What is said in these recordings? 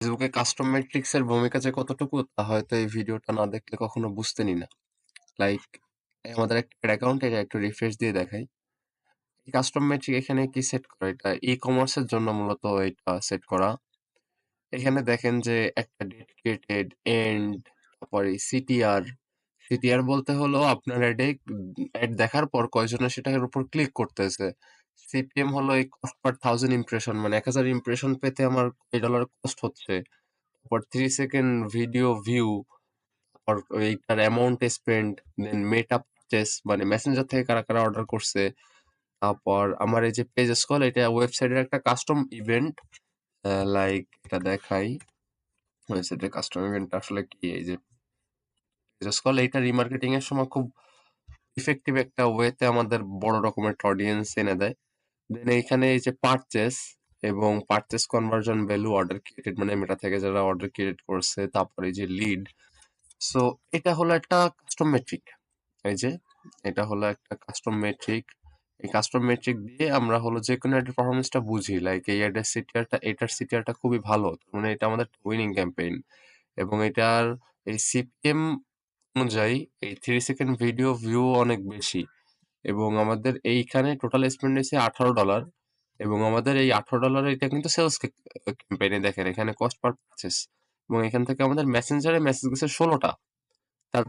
ফেসবুকে custom matrix এর ভূমিকা যে কতটুকু, তা হয়তো এই ভিডিওটা না দেখলে কখনো বুঝতেনই না। লাইক আমাদের একটা অ্যাকাউন্ট এটা একটু রিফ্রেশ দিয়ে দেখাই। কাস্টম মেট্রিক এখানে কি সেট করা? এটা ই কমার্সের জন্য মূলত এটা সেট করা। এখানে দেখেন যে একটা ডেডিকেটেড এন্ড তারপরে সিটিআর সিটিআর বলতে হলো আপনার অ্যাডে দেখার পর কয়জনের সেটার উপর ক্লিক করতেছে। সিপিএম হলো এই কস্ট পার থাউজেন্ড ইমপ্রেশন মানে এক হাজার ইমপ্রেশন পেতে আমার কয় ডলার কস্ট হচ্ছে। তারপর থ্রি সেকেন্ড ভিডিও ভিউ তারপর এইটার amount spend then Meta purchase মানে মেসেঞ্জার থেকে কারা কারা অর্ডার করছে, তারপর আমার এই যে পেজ স্কল এটা ওয়েবসাইটের একটা কাস্টম ইভেন্ট লাইক এটা দেখাই। ওয়েবসাইটের কাস্টম ইভেন্ট আসলে কি? এই যে পেজ স্কল এইটা রিমার্কেটিং এর সময় খুব ইফেক্টিভ একটা ওয়েতে আমাদের বড় রকমের অডিয়েন্স এনে দেয়। দেন এইখানে এই যে পারচেস এবং purchase conversion value order created মানে মেটা থেকে যারা অর্ডার ক্রিয়েট করছে, তারপরে এই যে লিড সো এটা হলো একটা কাস্টম মেট্রিক এই যে এটা হলো একটা কাস্টম মেট্রিক এই কাস্টম মেট্রিক দিয়ে আমরা হলো যে কোনো একটা পারফরমেন্সটা বুঝি লাইক এই অ্যাডের সিটিআরটা এটার সিটিআরটা খুবই ভালো মানে এটা আমাদের উইনিং ক্যাম্পেইন এবং এটার এই সিপিএম অনুযায়ী এই থ্রি সেকেন্ড ভিডিও ভিউ অনেক বেশি এবং আমাদের এইখানে টোটাল স্পেন্ড হয়েছে আঠারো ডলার এবং আমাদের এই আঠারো ডলার এটা কিন্তু সেলস ক্যাম্পেইনে দেখেন, এখানে কস্ট পার পারচেস এবং এখান থেকে আমাদের মেসেঞ্জারে মেসেজ গেছে ষোলোটা। তার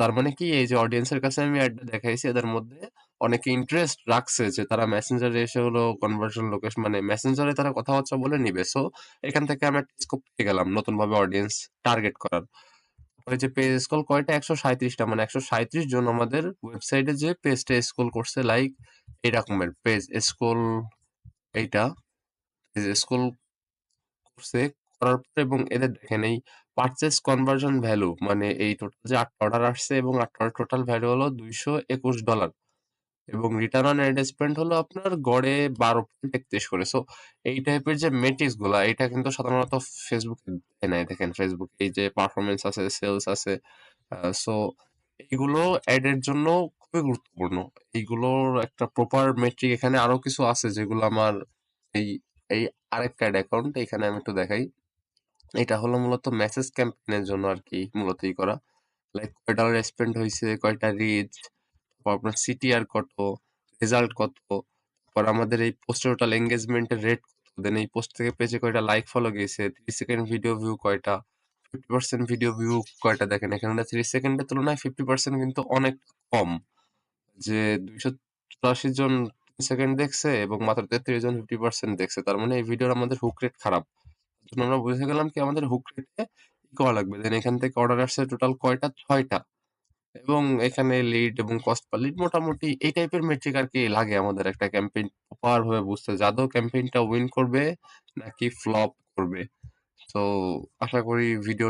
তার মানে কি? এই যে অডিয়েন্সের কাছে আমি অ্যাডটা দেখাইছি, এদের মধ্যে অনেকে ইন্টারেস্ট রাখছে যে তারা মেসেঞ্জারে এসে হলো কনভার্সন লোকেশন মানে মেসেঞ্জারে তারা কথাবার্তা বলে নিবে। সো এখান থেকে আমি একটা স্কোপ পেয়ে গেলাম নতুন ভাবে অডিয়েন্স টার্গেট করার। যে পেজ স্কল কয়টা? একশো সাঁত্রিশটা মানে একশো সাঁত্রিশ জন আমাদের ওয়েবসাইটে যে পেজটা স্কোল করছে লাইক এরকমের রকমের পেজ স্কোল এইটা। পেজ স্কোল করছে, করার পর এবং এদের দেখেন এই পারচেস কনভার্সন ভ্যালু মানে এই টোটাল যে আটটা অর্ডার আসছে এবং আটটা টোটাল ভ্যালু হলো দুইশো একুশ ডলার এবং রিটার্ন অন অ্যাড স্পেন্ড হলো আপনার গড়ে বারো পয়েন্ট একত্রিশ করে। সো এই টাইপের যে মেট্রিক্সগুলা, এটা কিন্তু সাধারণত ফেসবুকে নাই দেখেন ফেসবুক এই যে পারফরমেন্স আছে সেলস আছে সো এইগুলো অ্যাড এর জন্য খুবই গুরুত্বপূর্ণ। এইগুলোর একটা প্রপার মেট্রিক এখানে আরও কিছু আছে যেগুলো আমার এই এই আরেকটা অ্যাড অ্যাকাউন্ট এখানে আমি একটু দেখাই। এটা হলো মূলত মেসেজ ক্যাম্পেইনের জন্য আর কি, মূলত করা। লাইক কয়টা ডলার স্পেন্ড হয়েছে কয়টা রিচ তারপর আপনার সিটিআর কত রেজাল্ট কত, তারপর আমাদের এই পোস্টের টোটাল এঙ্গেজমেন্টের রেট কত দেন এই পোস্ট থেকে পেজে কয়টা লাইক ফলো গেছে থ্রি সেকেন্ড ভিডিও ভিউ কয়টা ফিফটি পার্সেন্ট ভিডিও ভিউ কয়টা দেখেন, এখানে থ্রি সেকেন্ডের তুলনায় ফিফটি পার্সেন্ট কিন্তু অনেক কম, যে দুইশো চুরাশি জন সেকেন্ড দেখছে এবং মাত্র তেত্রিশ জন ফিফটি পার্সেন্ট দেখছে, তার মানে এই ভিডিওর আমাদের হুক রেট খারাপ আমরা বুঝে গেলাম কি আমাদের হুক রেটে করা লাগবে দেন এখান থেকে অর্ডার আসছে টোটাল কয়টা, ছয়টা এবং এখানে লিড এবং কস্ট পার লিড মোটামুটি এই টাইপের মেট্রিক আর কি লাগে আমাদের একটা ক্যাম্পেইন প্রপার ভাবে বুঝতে। যাদব ক্যাম্পেইনটা উইন করবে নাকি ফ্লপ করবে? তো আশা করি ভিডিও